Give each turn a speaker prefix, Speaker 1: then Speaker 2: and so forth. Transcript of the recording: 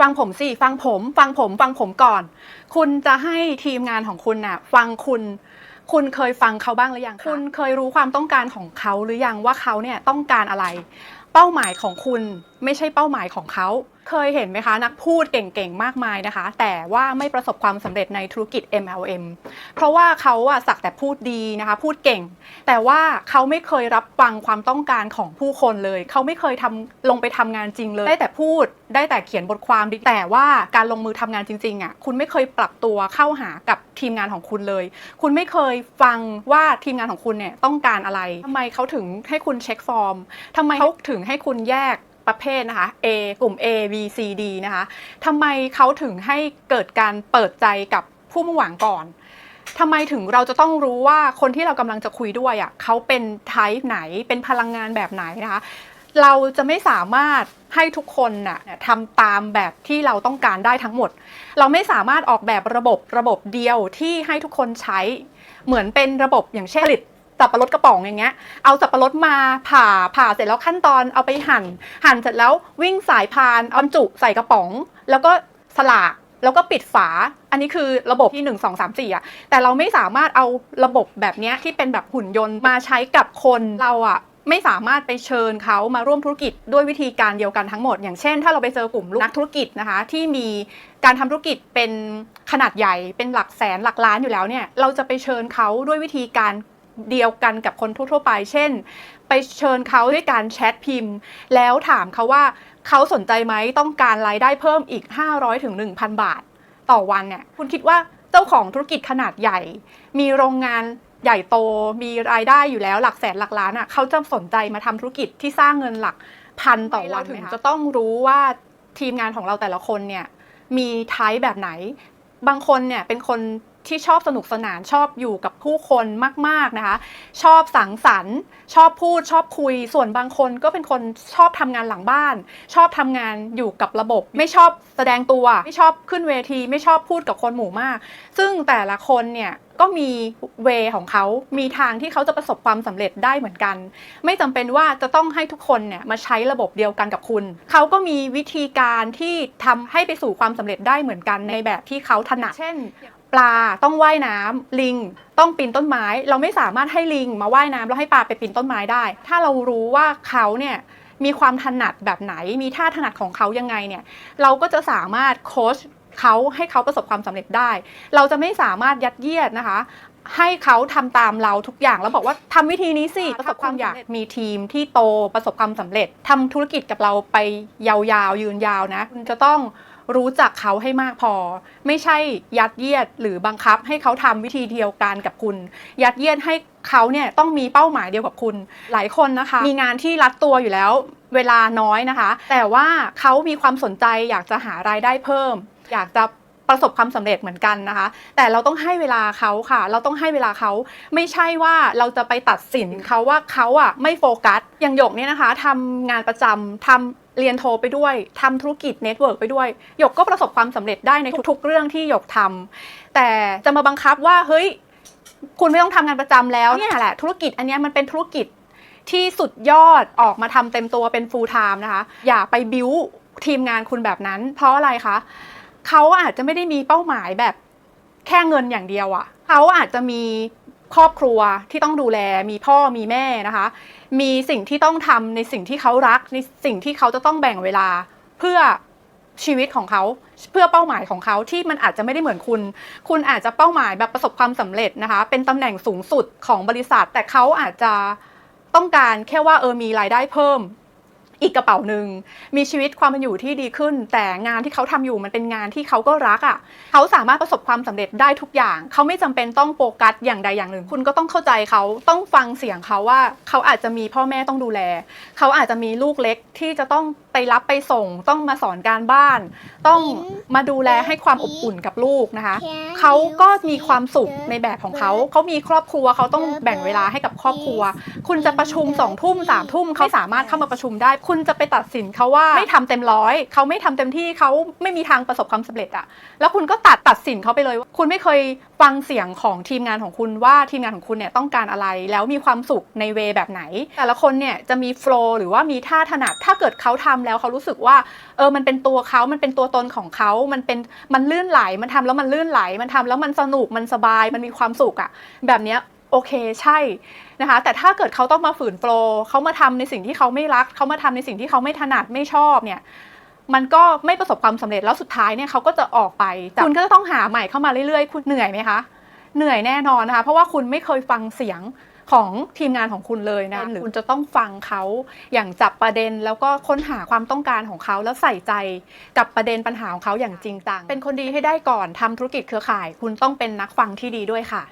Speaker 1: ฟังผมสิ ฟังผม ฟังผม ฟังผมก่อน คุณจะให้ทีมงานของคุณน่ะ ฟังคุณ คุณเคยฟังเขาบ้างหรือยังคะคุณเคยรู้ความต้องการของเขาหรือยังว่าเขาเนี่ยต้องการอะไร เป้าหมายของคุณไม่ใช่เป้าหมายของเขา เคยเห็นไหมคะ นักพูดเก่งๆ มากมายนะคะ แต่ว่าไม่ประสบความสำเร็จในธุรกิจ MLM เพราะว่าเขาอะสักแต่พูดดีนะคะ พูดเก่ง แต่ว่าเขาไม่เคยรับฟังความต้องการของผู้คนเลย เขาไม่เคยทำลงไปทำงานจริงเลย ได้แต่พูดได้แต่เขียนบทความดีแต่ว่าการลงมือทำงานจริงๆอะคุณไม่เคยปรับตัวเข้าหากับทีมงานของคุณเลย คุณไม่เคยฟังว่าทีมงานของคุณเนี่ยต้องการอะไรทำไมเขาถึงให้คุณเช็คฟอร์มทำไมเขาถึงให้คุณแยก ประเภทนะคะ A กลุ่ม A B C D นะคะทำไมเขาถึงให้เกิดการเปิดใจกับผู้มุ่งหวังก่อนทำไมถึงเราจะต้องรู้ว่าคนที่เรากำลังจะคุยด้วยอะเขาเป็นไทป์ไหนเป็นพลังงานแบบไหนนะคะเราจะไม่สามารถให้ทุกคนน่ะทำตามแบบที่เราต้องการได้ทั้งหมด เราไม่สามารถออกแบบระบบระบบเดียวที่ให้ทุกคนใช้เหมือนเป็นระบบอย่างเช่นผลิต สับปะรดกระป๋องอย่างเงี้ย เอาสับปะรดมาผ่าผ่าเสร็จแล้วขั้นตอนเอาไปหั่น หั่นเสร็จแล้ววิ่งสายพานเอาจุใส่กระป๋อง แล้วก็สลากแล้วก็ปิดฝา อันนี้คือระบบที่ 1 2 3 4 อะ แต่เราไม่สามารถเอาระบบแบบนี้ที่เป็นแบบหุ่นยนต์มาใช้กับคนเราอะไม่สามารถไปเชิญเขามาร่วมธุรกิจด้วยวิธีการเดียวกันทั้งหมด อย่างเช่น ถ้าเราไปเจอกลุ่มนักธุรกิจนะคะ ที่มีการทำธุรกิจเป็นขนาดใหญ่เป็นหลักแสนหลักล้านอยู่แล้วเนี่ย เราจะไปเชิญเขาด้วยวิธีการ เดียวกันกับคนทั่วๆไป เช่น ไปเชิญเขาด้วยการแชทพิมพ์ แล้วถามเขาว่าเขาสนใจไหมต้องการรายได้เพิ่มอีก 500ถึง1,000บาท ต่อวันเนี่ยคุณคิดว่าเจ้าของธุรกิจขนาดใหญ่ มีโรงงานใหญ่โตมีรายได้อยู่แล้วหลักแสนหลักล้านอะเขาจะสนใจมาทำธุรกิจที่สร้างเงินหลักพันต่อวันถึงจะต้องรู้ว่าทีมงานของเราแต่ละคนเนี่ยมีไทป์แบบไหน บางคนเนี่ยเป็นคน ที่ชอบสนุกสนานชอบอยู่กับผู้คนมากๆนะคะ ชอบสังสรรค์ ชอบพูดชอบคุย ส่วนบางคนก็เป็นคนชอบทำงานหลังบ้าน ชอบทำงานอยู่กับระบบ ไม่ชอบแสดงตัว ไม่ชอบขึ้นเวที ไม่ชอบพูดกับคนหมู่มาก ซึ่งแต่ละคนเนี่ยก็มีเวของเขา มีทางที่เขาจะประสบความสำเร็จได้เหมือนกัน ไม่จำเป็นว่าจะต้องให้ทุกคนเนี่ยมาใช้ระบบเดียวกันกับคุณ เขาก็มีวิธีการที่ทำให้ไปสู่ความสำเร็จได้เหมือนกันในแบบที่เขาถนัด เช่น ปลาต้องว่ายน้ำลิง ต้องปีนต้นไม้ เราไม่สามารถให้ลิงมาว่ายน้ำแล้วให้ปลาไปปีนต้นไม้ได้ ถ้าเรารู้ว่าเขาเนี่ยมีความถนัดแบบไหน มีท่าถนัดของเขายังไงเนี่ย เราก็จะสามารถโค้ชเขาให้เขาประสบความสำเร็จได้ เราจะไม่สามารถยัดเยียดนะคะ ให้เขาทำตามเราทุกอย่างแล้วบอกว่าทำวิธีนี้สิ ประสบความอยากมีทีมที่โตประสบความสำเร็จทำธุรกิจกับเราไปยาวๆยืนยาวนะคุณจะต้อง รู้จักเขาให้มากพอ ไม่ใช่ยัดเยียดหรือบังคับให้เขาทำวิธีเดียวกันกับคุณ ยัดเยียดให้เขาเนี่ยต้องมีเป้าหมายเดียวกับคุณ หลายคนนะคะ มีงานที่รัดตัวอยู่แล้วเวลาน้อยนะคะ แต่ว่าเขามีความสนใจอยากจะหารายได้เพิ่ม อยากจะ ประสบความสำเร็จเหมือนกันนะคะ แต่เราต้องให้เวลาเขาค่ะ เราต้องให้เวลาเขาไม่ใช่ว่าเราจะไปตัดสินเขาว่าเขาอะไม่โฟกัสอย่างหยกเนี่ยนะคะทำงานประจำทำเรียนโทไปด้วยทำธุรกิจเน็ตเวิร์กไปด้วย หยกก็ประสบความสำเร็จได้ในทุกๆเรื่องที่หยกทำแต่จะมาบังคับว่าเฮ้ยคุณไม่ต้องทำงานประจำแล้วเนี่ยแหละธุรกิจอันนี้มันเป็นธุรกิจที่สุดยอดออกมาทำเต็มตัวเป็น full time นะคะ อย่าไปบิวทีมงานคุณแบบนั้น เพราะอะไรคะ เขาอาจจะไม่ได้มีเป้าหมายแบบแค่เงินอย่างเดียวอะ่ะเขาอาจจะมีครอบครัวที่ต้องดูแลมีพ่อมีแม่นะคะ มีสิ่งที่ต้องทำในสิ่งที่เขารัก ในสิ่งที่เขาจะต้องแบ่งเวลาเพื่อชีวิตของเขาเพื่อเป้าหมายของเขาที่มันอาจจะไม่ได้เหมือนคุณ คุณอาจจะเป้าหมายแบบประสบความสำเร็จนะคะ เป็นตำแหน่งสูงสุดของบริษัท แต่เขาอาจจะต้องการแค่ว่าเออมีรายได้เพิ่ม อีกกระเป๋าหนึ่งมีชีวิตความเป็นอยู่ที่ดีขึ้น แต่งานที่เขาทำอยู่มันเป็นงานที่เขาก็รักอะ่ะเขาสามารถประสบความสำเร็จได้ทุกอย่าง เขาไม่จำเป็นต้องโฟกัสอย่างใดอย่างหนึ่ง คุณก็ต้องเข้าใจเขาต้องฟังเสียงเขาว่า เขาอาจจะมีพ่อแม่ต้องดูแล เขาอาจจะมีลูกเล็กที่จะต้อง ไปรับไปส่ง ต้องมาสอนการบ้าน ต้องมาดูแลให้ความอบอุ่นกับลูกนะคะ เขาก็มีความสุขในแบบของเขาเขามีครอบครัวเขาต้องแบ่งเวลาให้กับครอบครัว คุณจะประชุมสองทุ่มสามทุ่มเขาสามารถเข้ามาประชุมได้ คุณจะไปตัดสินเขาว่าไม่ทำเต็มร้อยเขาไม่ทำเต็มที่เขาไม่มีทางประสบความสำเร็จอะแล้วคุณก็ตัดตัดสินเขาไปเลยว่าคุณไม่เคยฟังเสียงของทีมงานของคุณว่าทีมงานของคุณเนี่ยต้องการอะไร แล้วมีความสุขในเวแบบไหน แต่ละคนเนี่ยจะมีโฟล์หรือว่ามีท่าถนัดถ้าเกิดเขาทำแล้วเขารู้สึกว่าเออมันเป็นตัวเขา มันเป็นตัวตนของเขา มันเป็นมันลื่นไหล มันทำแล้วมันลื่นไหล มันทำแล้วมันสนุกมันสบาย มันมีความสุขอะแบบเนี้ยโอเคใช่นะคะ แต่ถ้าเกิดเขาต้องมาฝืนโฟล์เขามาทำในสิ่งที่เขาไม่รัก เขามาทำในสิ่งที่เขาไม่ถนัดไม่ชอบเนี่ย มันก็ไม่ประสบความสำเร็จแล้วสุดท้ายเนี่ยเขาก็จะออกไป คุณก็จะต้องหาใหม่เข้ามาเรื่อยๆ คุณเหนื่อยไหมคะ เหนื่อยแน่นอนนะคะ เพราะว่าคุณไม่เคยฟังเสียงของทีมงานของคุณเลยนะหรือคุณจะต้องฟังเขาอย่างจับประเด็นแล้วก็ค้นหาความต้องการของเขาแล้วใส่ใจกับประเด็นปัญหาของเขาอย่างจริงจังเป็นคนดีให้ได้ก่อนทำธุรกิจเครือข่าย คุณต้องเป็นนักฟังที่ดีด้วยค่ะ